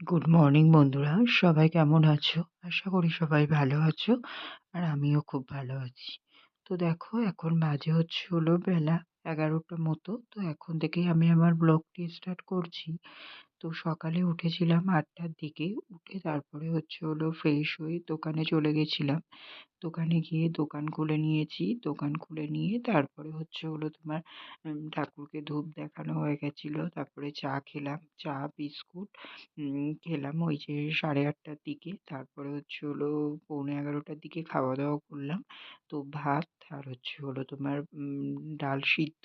Good morning বন্ধুরা। সবাই কেমন আছো? আশা করি সবাই ভালো আছো আর আমিও খুব ভালো আছি। তো দেখো, এখন বাজে হচ্ছে হলো বেলা এগারোটা মতো। তো এখন থেকেই আমি আমার ব্লগটি স্টার্ট করছি। তো সকালে উঠেছিলাম আটটার দিকে। উঠে তারপরে হচ্ছে হলো ফ্রেশ হয়ে দোকানে চলে গেছিলাম। দোকানে গিয়ে দোকান খুলে নিয়েছি। দোকান খুলে নিয়ে তারপরে হচ্ছে হলো তোমার ঠাকুরকে ধূপ দেখানো হয়ে গেছিল। তারপরে চা খেলাম। চা, বিস্কুট খেলাম ওই যে সাড়ে আটটার দিকে। তারপরে হচ্ছে হলো পৌনে এগারোটার দিকে খাওয়া দাওয়া করলাম। তো ভাত আর হচ্ছে হলো তোমার ডাল সিদ্ধ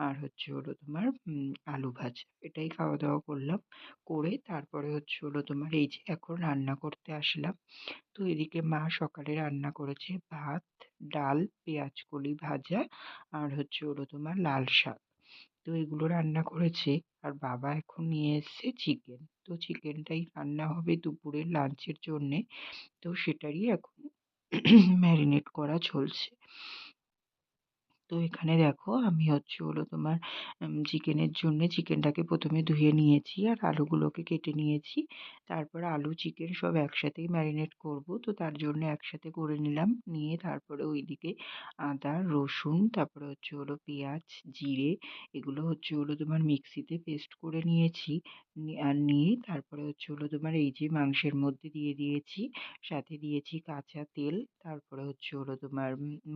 আর হচ্ছে হলো তোমার আলু ভাজা। এটাই খাওয়া দাওয়া করলাম। করে তারপরে হচ্ছে হলো তোমার এই যে এখন রান্না করতে আসলাম। তো এদিকে মা সকালে রান্না করেছে ভাত, ডাল, পেঁয়াজ কলি ভাজা আর হচ্ছে হলো তোমার লাল শাক। তো এগুলো রান্না করেছে আর বাবা এখন নিয়ে এসছে চিকেন তো চিকেনটাই রান্না হবে দুপুরের লাঞ্চের জন্যে। তো সেটারই এখন ম্যারিনেট করা চলছে। তো এখানে দেখো আমি হচ্ছে হলো তোমার চিকেনের জন্য চিকেনটাকে প্রথমে ধুয়ে নিয়েছি আর আলুগুলোকে কেটে নিয়েছি। তারপর আলু, চিকেন সব একসাথেই ম্যারিনেট করব। তো তার জন্য একসাথে করে নিলাম। নিয়ে তারপরে ওইদিকে আদা, রসুন, তারপরে হচ্ছে হলো পেঁয়াজ, জিরে এগুলো হচ্ছে হলো তোমার মিক্সিতে পেস্ট করে নিয়েছি। আর নিয়ে তারপরে হচ্ছে হলো তোমার এই যে মাংসের মধ্যে দিয়ে দিয়েছি, সাথে দিয়েছি কাঁচা তেল, তারপরে হচ্ছে হলো তোমার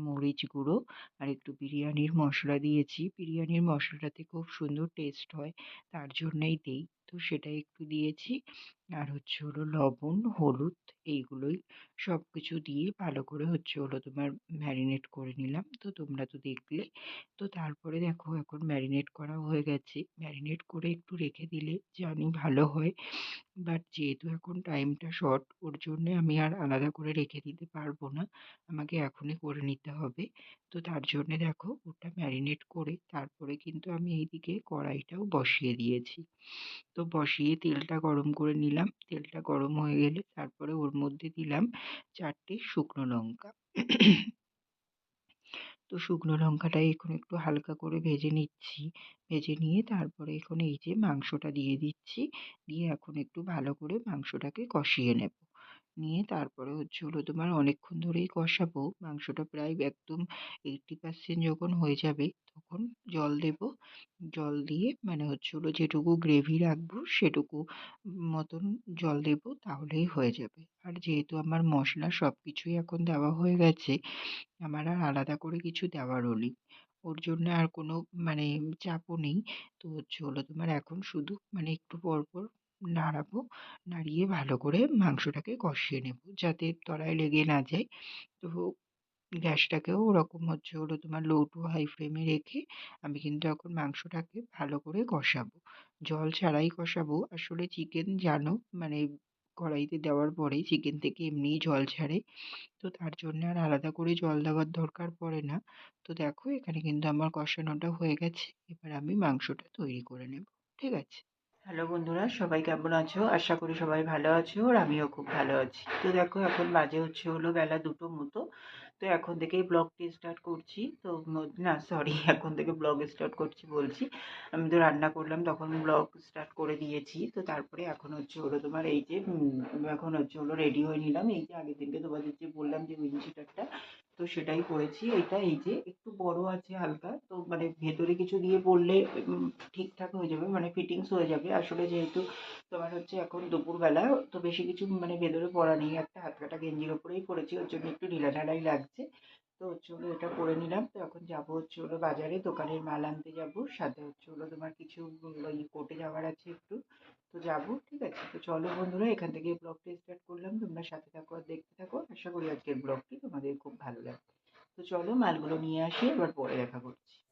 মরিচ গুঁড়ো আর একটু বিরিয়ানির মশলা দিয়েছি। বিরিয়ানির মশলাটাতে খুব সুন্দর টেস্ট হয় তার জন্যই দিই। তো সেটা একটু দিয়েছি। আর হচ্ছে হলো লবণ, হলুদ এইগুলোই সব কিছু দিয়ে ভালো করে হচ্ছে হলো তোমার ম্যারিনেট করে নিলাম। তো তোমরা তো দেখলে। তো তারপরে দেখো এখন ম্যারিনেট করা হয়ে গেছে। ম্যারিনেট করে একটু রেখে দিলে জানি ভালো হয়। বাট যেহেতু এখন টাইমটা শর্ট, ওর জন্যে আমি আর আলাদা করে রেখে দিতে পারব না। আমাকে এখনই করে নিতে হবে। তো তার জন্যে দেখো ওটা ম্যারিনেট করে তারপরে কিন্তু আমি এইদিকে কড়াইটাও বসিয়ে দিয়েছি। তো বসিয়ে তেলটা গরম করে নিলাম। তেলটা গরম হয়ে গেলে তারপরে ওর মধ্যে দিলাম চারটে শুকনো লঙ্কা। তো শুকনো লঙ্কাটা এখন একটু হালকা করে ভেজে নিচ্ছি। ভেজে নিয়ে তারপরে এখন এই যে মাংসটা দিয়ে দিচ্ছি। দিয়ে এখন একটু ভালো করে মাংসটাকে কষিয়ে নেব। নিয়ে তারপরে হচ্ছে হলো তোমার অনেকক্ষণ ধরেই কষাবো। মাংসটা প্রায় একদম এইটটি পার্সেন্ট যখন হয়ে যাবে তখন জল দেব। জল দিয়ে মানে হচ্ছে হলো যেটুকু গ্রেভি রাখব সেটুকু মতন জল দেব তাহলেই হয়ে যাবে। আর যেহেতু আমার মশলা সব কিছুই এখন দেওয়া হয়ে গেছে, আমার আর আলাদা করে কিছু দেওয়ারও নেই। ওর জন্য আর কোনো মানে চাপও নেই। তো হচ্ছে হলো তোমার এখন শুধু মানে একটু পর পর নাড়াবো। নাড়িয়ে ভালো করে মাংসটাকে কষিয়ে নেব যাতে তলায় লেগে না যায়। তো গ্যাসটাকেও ওরকম হচ্ছে হলো তোমার লো টু হাই ফ্লেমে রেখে আমি কিন্তু এখন মাংসটাকে ভালো করে কষাবো। জল ছাড়াই কষাবো। আসলে চিকেন জানো মানে কড়াইতে দেওয়ার পরেই চিকেন থেকে এমনিই জল ছাড়ে। তো তার জন্য আর আলাদা করে জল দেওয়ার দরকার পড়ে না। তো দেখো, এখানে কিন্তু আমার কষানোটা হয়ে গেছে। এবার আমি মাংসটা তৈরি করে নেব। ঠিক আছে? হ্যালো বন্ধুরা, সবাই কেমন আছো? আশা করি সবাই ভালো আছো আর আমিও খুব ভালো আছি। তো দেখো, এখন বাজে হচ্ছে হলো বেলা দুটো মতো। তো এখন থেকেই ব্লগটি স্টার্ট করছি। তো না সরি এখন থেকে ব্লগ স্টার্ট করছি বলছি। আমি তো রান্না করলাম, তখন ব্লগ স্টার্ট করে দিয়েছি। তো তারপরে এখন হচ্ছে হলো তোমার এই যে এখন হচ্ছে হলো রেডি হয়ে নিলাম। এই যে আগের দিনকে তোমাদের যে বললাম যে উইন শিটারটা তো সেটাই করেছি। এটা এই যে একটু বড় আছে হালকা, তো মানে ভেতরে কিছু দিয়ে পরলে ঠিকঠাক হয়ে যাবে মানে ফিটিংস হয়ে যাবে। আসলে যেহেতু তোমার হচ্ছে এখন দুপুরবেলা, তো বেশি কিছু মানে ভেতরে পরা নেই। একটা হাত কাটা গেঞ্জির ওপরেই পরেছি ওর জন্য একটু ঢিলা ঢালাই লাগছে। তো হচ্ছে হলো এটা পরে নিলাম। তো এখন যাব হচ্ছে হলো বাজারে, দোকানের মাল আনতে যাব। সাথে হচ্ছে হলো তোমার কিছু ওই কোর্টে যাওয়ার আছে একটু। তো যাব, ঠিক আছে? তো চলো বন্ধুরা, এখান থেকে ব্লগটি স্টার্ট করলাম। তোমরা সাথে থাকো আর দেখতে থাকো। আশা করি আজকের ব্লগটি তোমাদের খুব ভালো লাগবে। তো চলো মালগুলো নিয়ে আসি, এবার পরে দেখা করছি।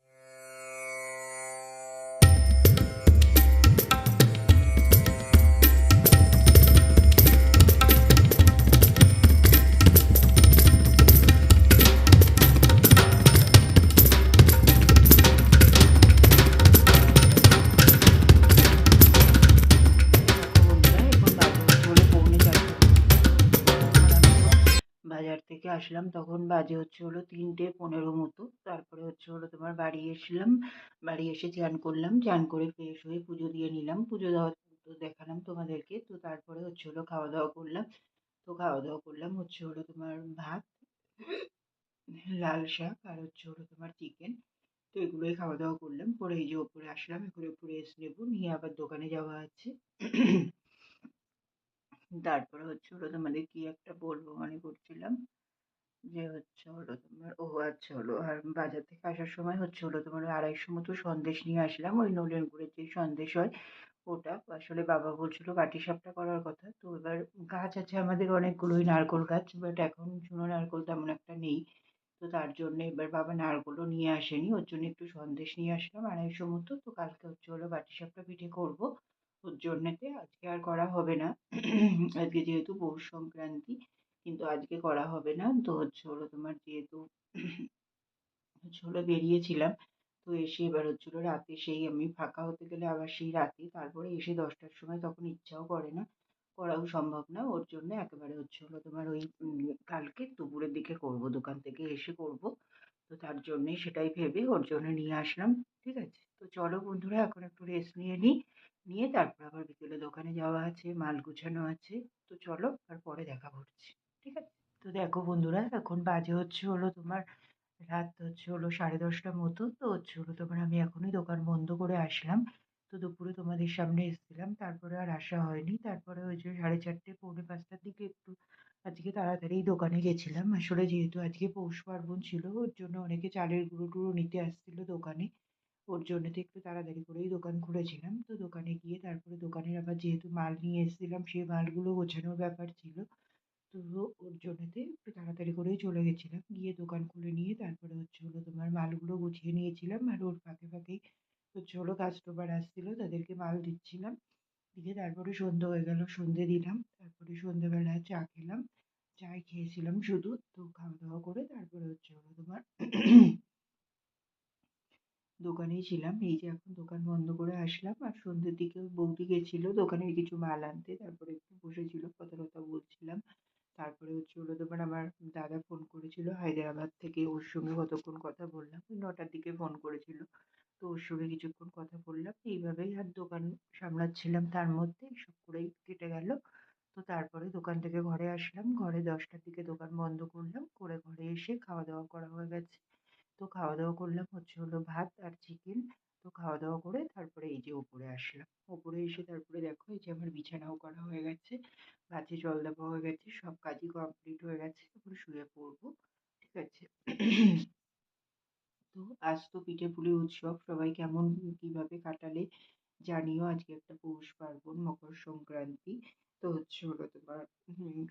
বাজার থেকে আসলাম। তখন বাজে হচ্ছে হলো তিনটে পনেরো মতো। তারপরে হচ্ছে হলো তোমার বাড়ি এসলাম। বাড়ি এসে চান করলাম। চান করে ফ্রেশ হয়ে পুজো দিয়ে নিলাম। পুজো দেওয়া দেখালাম তোমাদেরকে। তো তারপরে হচ্ছে হলো খাওয়া দাওয়া করলাম। তো খাওয়া দাওয়া করলাম হচ্ছে হলো তোমার ভাত, লাল শাক আর হচ্ছে হলো তোমার চিকেন তো এগুলোই খাওয়া দাওয়া করলাম। পরে এই যে ওপরে আসলাম। এগুলো একটু রেস্ট নেব নিয়ে আবার দোকানে যাওয়া আছে। তারপরে হচ্ছে হলো তোমাদের কি একটা বলব মনে করছিলাম? যে হচ্ছে হলো তোমার, ও আচ্ছা হলো, আর বাজার থেকে আসার সময় হচ্ছে হলো তোমার আড়াইশো মতো সন্দেশ নিয়ে আসলাম। ওই নলেনগুড়ের যে সন্দেশ হয়, ওটা আসলে বাবা বলছিল সাপটা করার কথা। তো এবার গাছ আছে আমাদের অনেকগুলোই, নারকোল গাছ বাট এখন শুনো নারকোল তেমন একটা নেই। তো তার জন্য এবার বাবা নারকোলও নিয়ে আসেনি। ওর জন্য একটু সন্দেশ নিয়ে আসলাম আড়াইশো মতো। তো কালকে হচ্ছে হলো বাটি সাপটা পিঠে করব। ওর জন্যেতে আজকে আর করা হবে না। আজকে যেহেতু পৌষ সংক্রান্তি, কিন্তু আজকে করা হবে না। তো হচ্ছে হলো তোমার যেহেতু হচ্ছে হলো বেরিয়েছিলাম, তো এসে এবার হচ্ছে হলো রাতে সেই আমি ফাঁকা হতে গেলে আবার সেই রাতে তারপরে এসে দশটার সময় তখন ইচ্ছাও করে না, করাও সম্ভব না। ওর জন্য একেবারে হচ্ছে হলো তোমার ওই কালকে দুপুরের দিকে করব, দোকান থেকে এসে করব। তো তার জন্যেই সেটাই ভেবে ওর জন্য নিয়ে আসলাম, ঠিক আছে? তো চলো বন্ধুরা, এখন একটু রেস্ট নিয়ে নিই। নিয়ে তারপর আবার বিকেলে দোকানে যাওয়া আছে, মাল গুছানো আছে। তো চলো, আর পরে দেখা করছি, ঠিক আছে? তো দেখো বন্ধুরা, এখন বাজে হচ্ছে হলো তোমার, রাত হচ্ছে হলো সাড়ে দশটার মতো। তো হচ্ছে হলো তোমার আমি এখনই দোকান বন্ধ করে আসলাম। তো দুপুরে তোমাদের সামনে এসেছিলাম, তারপরে আর আসা হয়নি। তারপরে ওই যে সাড়ে চারটে, পৌনে পাঁচটার দিকে একটু আজকে তাড়াতাড়ি দোকানে গেছিলাম। আসলে যেহেতু আজকে পৌষ পার্বণ ছিল, ওর জন্য অনেকে চালের গুঁড়ো টুড়ো নিতে আসছিল দোকানে। ওর জন্য তো একটু তাড়াতাড়ি করেই দোকান খুলেছিলাম। তো দোকানে গিয়ে তারপরে দোকানের আবার যেহেতু মাল নিয়ে এসেছিলাম সেই মালগুলো গোছানোর ব্যাপার ছিল। তো ওর জন্যতে একটু তাড়াতাড়ি করেই চলে গেছিলাম। গিয়ে দোকান খুলে নিয়ে তারপরে হচ্ছে হলো তোমার মালগুলো গুছিয়ে নিয়েছিলাম। আর ওর ফাঁকে ফাঁকেই হচ্ছে হলো কাস্টমার আসছিল, তাদেরকে মাল দিচ্ছিলাম। দিয়ে তারপরে সন্ধে হয়ে গেল, সন্ধে দিলাম। তারপরে সন্ধেবেলায় চা খেলাম। চাই খেয়েছিলাম শুধু। তো খাওয়া দাওয়া করে তারপরে হচ্ছে হলো তোমার দোকানেই ছিলাম। এই যে এখন দোকান বন্ধ করে আসলাম। আর সন্ধ্যের দিকে বৌদি গেছিল দোকানে কিছু মাল আনতে। তারপরে একটু বসেছিল, কথা টথা বলছিলাম। তারপরে হচ্ছে হলো তোমার আমার দাদা ফোন করেছিল, হায়দ্রাবাদ থেকে ওর সঙ্গে কতক্ষণ কথা বললাম। ওই নটার দিকে ফোন করেছিল। তো ওর সঙ্গে কিছুক্ষণ কথা বললাম। এইভাবেই আর দোকান সামলাচ্ছিলাম তার মধ্যে। সব করেই কেটে গেল। তো তারপরে দোকান থেকে ঘরে আসলাম। ঘরে দশটার দিকে দোকান বন্ধ করলাম। করে ঘরে এসে খাওয়া দাওয়া করা হয়ে গেছে। তো খাওয়া দাওয়া করলাম হচ্ছে হলো ভাত আর চিকেন তো খাওয়া দাওয়া করে তারপরে এই যে ওপরে আসলাম। ওপরে এসে তারপরে দেখো এই যে আমার বিছানাও করা হয়ে গেছে, গাছে জল দেওয়া হয়ে গেছে, সব কাজই কমপ্লিট হয়ে গেছে এবার শুয়ে পড়ব, ঠিক আছে? তো আজ তো পিঠে পুলি উৎসব, সবাই কেমন, কীভাবে কাটালে জানিও, আজকে একটা পৌষ পার্বণ, মকর সংক্রান্তি, তো হচ্ছে হলো তোমার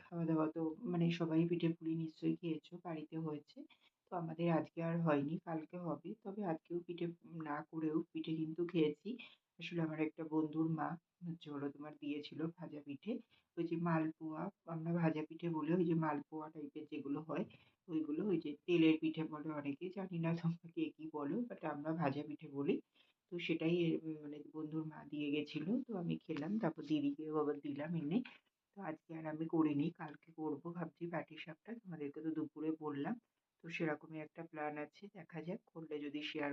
খাওয়া দাওয়া তো মানে সবাই পিঠে পুলি নিশ্চয়ই খেয়েছো, বাড়িতে হয়েছে। তো আমাদের আজকে আর হয়নি, কালকে হবে। তবে আজকেও পিঠে না করেও পিঠে কিন্তু খেয়েছি। আসলে আমার একটা বন্ধুর মা, হচ্ছে হলো তোমার দিয়েছিল ভাজা পিঠে। ওই যে মালপোয়া, আমরা ভাজা পিঠে বলে ওই যে মালপোয়া টাইপের যেগুলো হয়, ওইগুলো ওই যে তেলের পিঠে বলে অনেকে। জানি না তোমরা কে কী বলো বাট আমরা ভাজা পিঠে বলি। তো সেটাই মানে বন্ধুর মা দিয়ে গেছিল, তো আমি খেলাম। তারপর দিদিকেও আবার দিলাম এনে। তো আজকে আর আমি করিনি, কালকে করব। ভাবছি পাটিসাপটা তোমাদেরকে তো দুপুরে বললাম। তো সেরকমই একটা প্ল্যান আছে। দেখা যাক, করলে যদি শেয়ার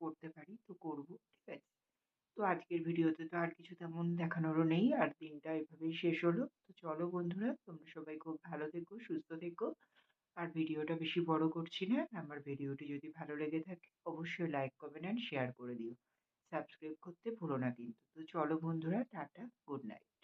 করতে পারি তো করব, ঠিক আছে? তো আজকের ভিডিওতে তো আর কিছু তেমন দেখানোরও নেই, আর দিনটা এভাবেই শেষ হলো। তো চলো বন্ধুরা, তোমরা সবাই খুব ভালো থেকো, সুস্থ থেকো। আর ভিডিওটা বেশি বড় করছি না, আমার ভিডিওটি যদি ভালো লেগে থাকে, অবশ্যই লাইক কমেন্ট অ্যান্ড শেয়ার করে দিও। সাবস্ক্রাইব করতে ভুলো না কিন্তু। তো চলো বন্ধুরা, টাটা গুড নাইট